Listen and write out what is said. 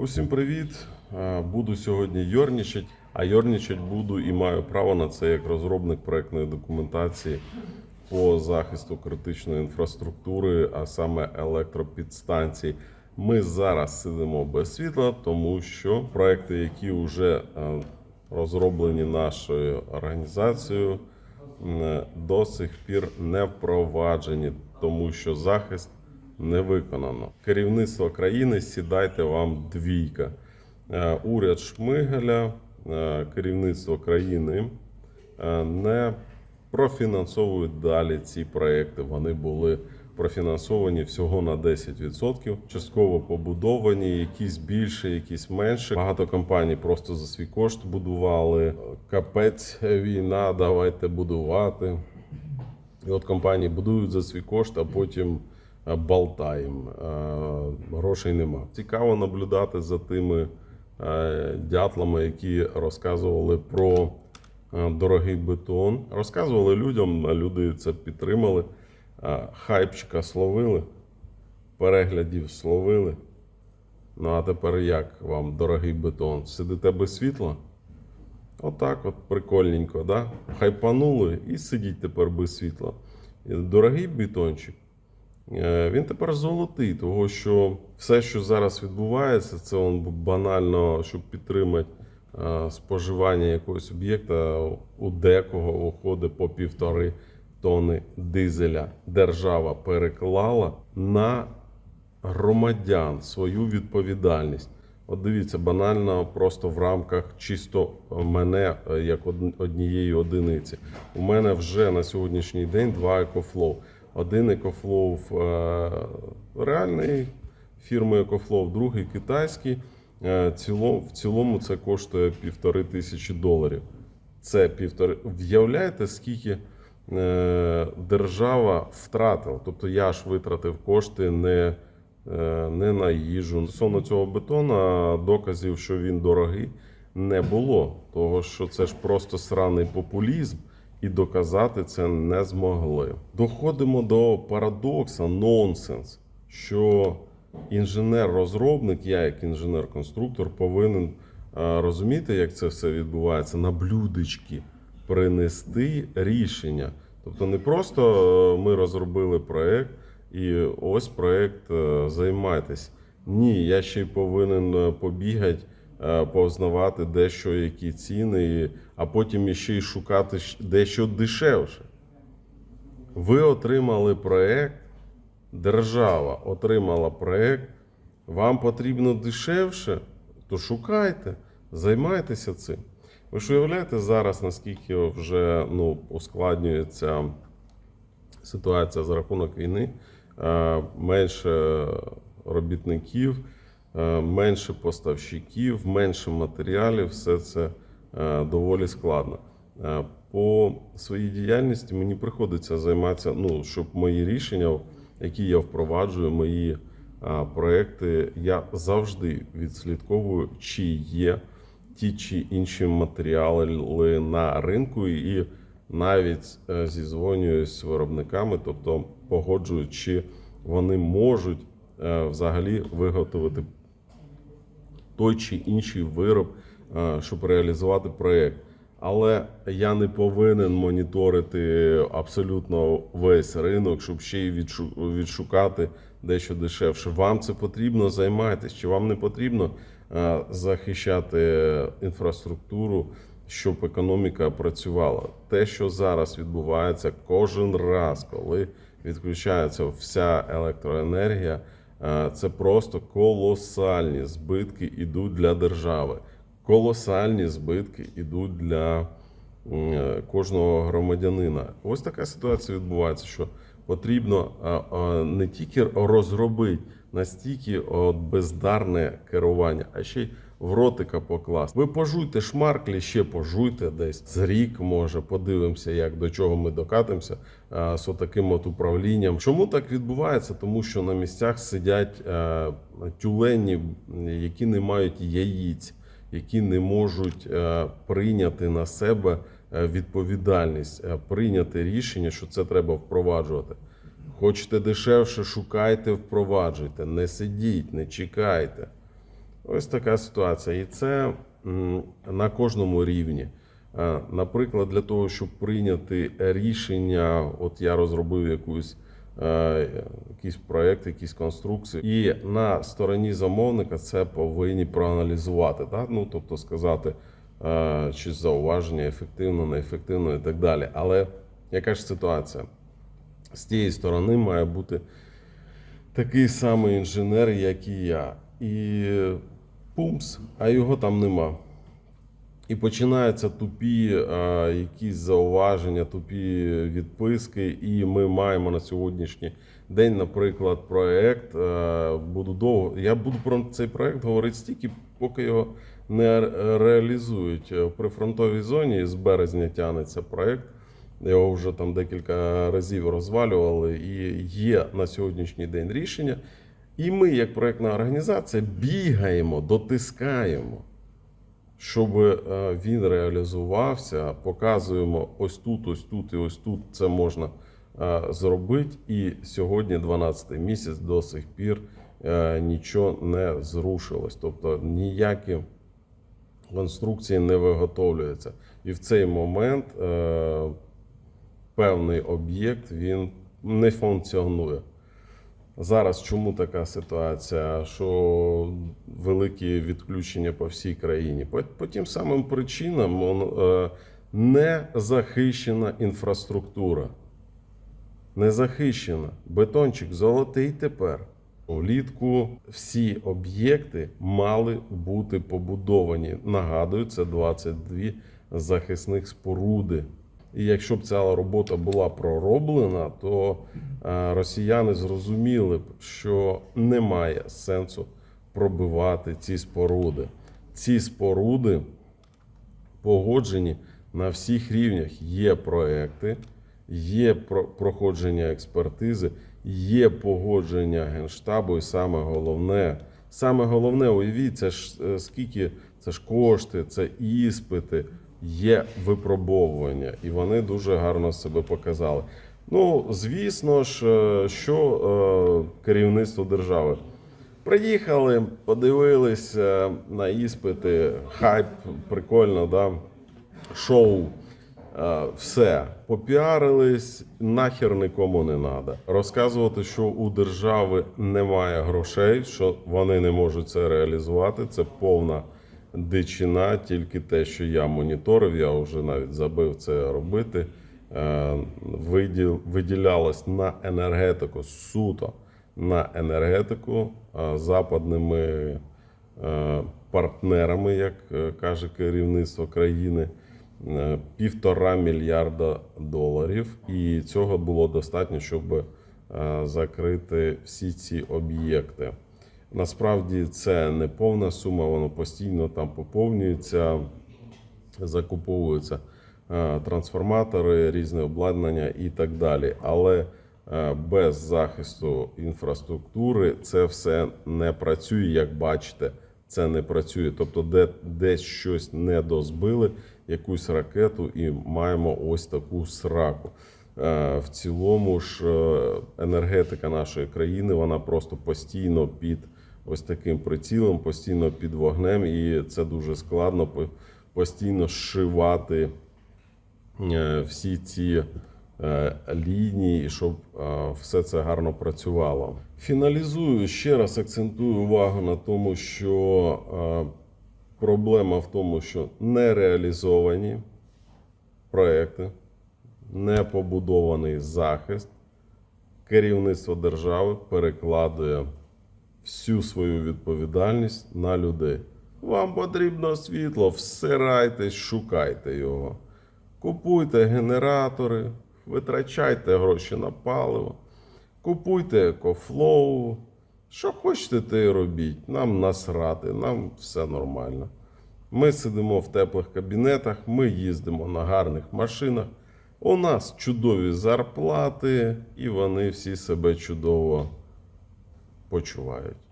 Усім привіт! Е, Буду сьогодні йорнічать, а йорнічать буду і маю право на це як розробник проектної документації по захисту критичної інфраструктури, а саме електропідстанцій. Ми зараз сидимо без світла, тому що проекти, які вже е, розроблені нашою організацією, до сих пір не впроваджені, тому що захист не виконано. Керівництво країни сідайте вам двійка. Е, Уряд Шмигаля, е, керівництво країни е, не профінансовують далі ці проекти. Вони були профінансовані всього на 10%, частково побудовані, якісь більше, якісь менше. Багато компаній просто за свій кошт будували. Капець, війна, давайте будувати. І от компанії будують за свій кошт, а потім болтаємо. Е, Грошей нема. Цікаво наблюдати за тими е, дятлами, які розказували про е, дорогий бетон. Розказували людям, люди це підтримали. Е, Хайпчика словили, переглядів словили. Ну а тепер як вам дорогий бетон? Сидите без світла? Отак от прикольненько, да? Хайпанули і сидіть тепер без світла. Дорогий бетончик, е, він тепер золотий, того що все, що зараз відбувається, це он банально, щоб підтримати е, споживання якогось об'єкта, у декого виходить по півтори тони дизеля. Держава переклала на громадян свою відповідальність. От дивіться, банально просто в рамках чисто мене е, як од- однієї одиниці. У мене вже на сьогоднішній день два екофлоу. Один екофлоу е, реальний фірми Екофлоу, другий китайський. Е, В цілому це коштує півтори тисячі доларів. Це півтори. В'являєте, скільки е, держава втратила? Тобто я ж витратив кошти не, не на їжу. Стосовно цього бетона, доказів, що він дорогий, не було. Того, що це ж просто сраний популізм, і доказати це не змогли. Доходимо до парадокса, нонсенс, що інженер-розробник, я як інженер-конструктор, повинен е, розуміти, як це все відбувається, на блюдечки принести рішення. Тобто не просто е, ми розробили проект, і ось проект е, займайтесь. Ні, я ще й повинен побігати, познавати дещо, які ціни, а потім ще й шукати дещо дешевше. Ви отримали проект, держава отримала проект, вам потрібно дешевше, то шукайте, займайтеся цим. Ви ж уявляєте зараз, наскільки вже ну, ускладнюється ситуація за рахунок війни, Е, менше робітників, е, менше поставщиків, менше матеріалів, все це е, доволі складно. Е, По своїй діяльності мені приходиться займатися, ну, щоб мої рішення, які я впроваджую, мої проекти, я завжди відслідковую, чи є ті чи інші матеріали на ринку, і навіть е, зізвонююсь з виробниками, тобто погоджую, чи вони можуть е, взагалі виготовити той чи інший вироб, е, щоб реалізувати проєкт. Але я не повинен моніторити абсолютно весь ринок, щоб ще й відшу- відшукати дещо дешевше. Вам це потрібно займайтесь, чи вам не потрібно е, захищати інфраструктуру, щоб економіка працювала. Те, що зараз відбувається кожен раз, коли відключається вся електроенергія, це просто колосальні збитки йдуть для держави. Колосальні збитки йдуть для е, кожного громадянина. Ось така ситуація відбувається, що потрібно е, е, не тільки розробити настільки бездарне керування, а ще й в ротика покласти. Ви пожуйте шмарклі, ще пожуйте десь з рік, може, подивимося, як до чого ми докатимося е, з отаким от управлінням. Чому так відбувається? Тому що на місцях сидять е, тюлені, які не мають яїць, які не можуть е, прийняти на себе відповідальність, е, прийняти рішення, що це треба впроваджувати. Хочете дешевше, шукайте, впроваджуйте, не сидіть, не чекайте. Ось така ситуація. І це на кожному рівні. Е, Наприклад, для того, щоб прийняти рішення, от я розробив якусь. е, Якийсь проект, якісь конструкції, і на стороні замовника це повинні проаналізувати, так? ну тобто сказати, е, чи зауваження ефективно, неефективно і так далі. Але яка ж ситуація? З тієї сторони має бути такий самий інженер, як і я. І пумс, а його там нема. І починаються тупі а, якісь зауваження, тупі відписки. І ми маємо на сьогоднішній день, наприклад, проект. а, Буду довго. Я буду про цей проект говорити стільки, поки його не реалізують. В прифронтовій зоні з березня тягнеться проект. Його вже там декілька разів розвалювали, і є на сьогоднішній день рішення. І ми, як проектна організація, бігаємо, дотискаємо, щоб е, він реалізувався. Показуємо ось тут, ось тут і ось тут це можна е, зробити. І сьогодні, 12 місяць, до сих пір е, нічого не зрушилось. Тобто ніякі конструкції не виготовлюються. І в цей момент певний об'єкт він не функціонує. Зараз чому така ситуація, що великі відключення по всій країні? По, по тим самим причинам е, не захищена інфраструктура. Не захищена. Бетончик золотий тепер. Влітку всі об'єкти мали бути побудовані. Нагадую, це 22 захисних споруди. І якщо б ця робота була пророблена, то е, росіяни зрозуміли б, що немає сенсу пробивати ці споруди. Ці споруди погоджені на всіх рівнях. Є проекти, є про- проходження експертизи, є погодження генштабу, і саме головне, саме головне, уявіть, це ж е, скільки це ж кошти, це іспити, є випробовування, і вони дуже гарно себе показали. Ну, звісно ж, е, що е, керівництво держави. Приїхали, подивилися на іспити, хайп, прикольно, да? шоу. Е, Все, попіарились, нахер нікому не треба. Розказувати, що у держави немає грошей, що вони не можуть це реалізувати, це повна дичина, тільки те, що я моніторив, я вже навіть забив це робити. Е, виділ- Виділялось на енергетику суто на енергетику е, западними е, партнерами, як каже керівництво країни, півтора мільярда доларів. І цього було достатньо, щоб закрити всі ці об'єкти. Насправді це не повна сума, воно постійно там поповнюється, закуповуються е, трансформатори, різне обладнання і так далі. Але е, без захисту інфраструктури це все не працює, як бачите, це не працює. Тобто, де десь щось не дозбили, якусь ракету, і маємо ось таку сраку. Е, В цілому ж енергетика нашої країни вона просто постійно під ось таким прицілом, постійно під вогнем, і це дуже складно постійно зшивати е, всі ці е, лінії, щоб е, все це гарно працювало. Фіналізую ще раз акцентую увагу на тому, що проблема в тому, що не реалізовані проекти, не побудований захист. Керівництво держави перекладує всю свою відповідальність на людей. Вам потрібно світло, всирайтесь, шукайте його. Купуйте генератори, витрачайте гроші на паливо, купуйте екофлоу. Що хочете, те й робіть. Нам насрати, нам все нормально. Ми сидимо в теплих кабінетах, ми їздимо на гарних машинах. У нас чудові зарплати, і вони всі себе чудово почувають.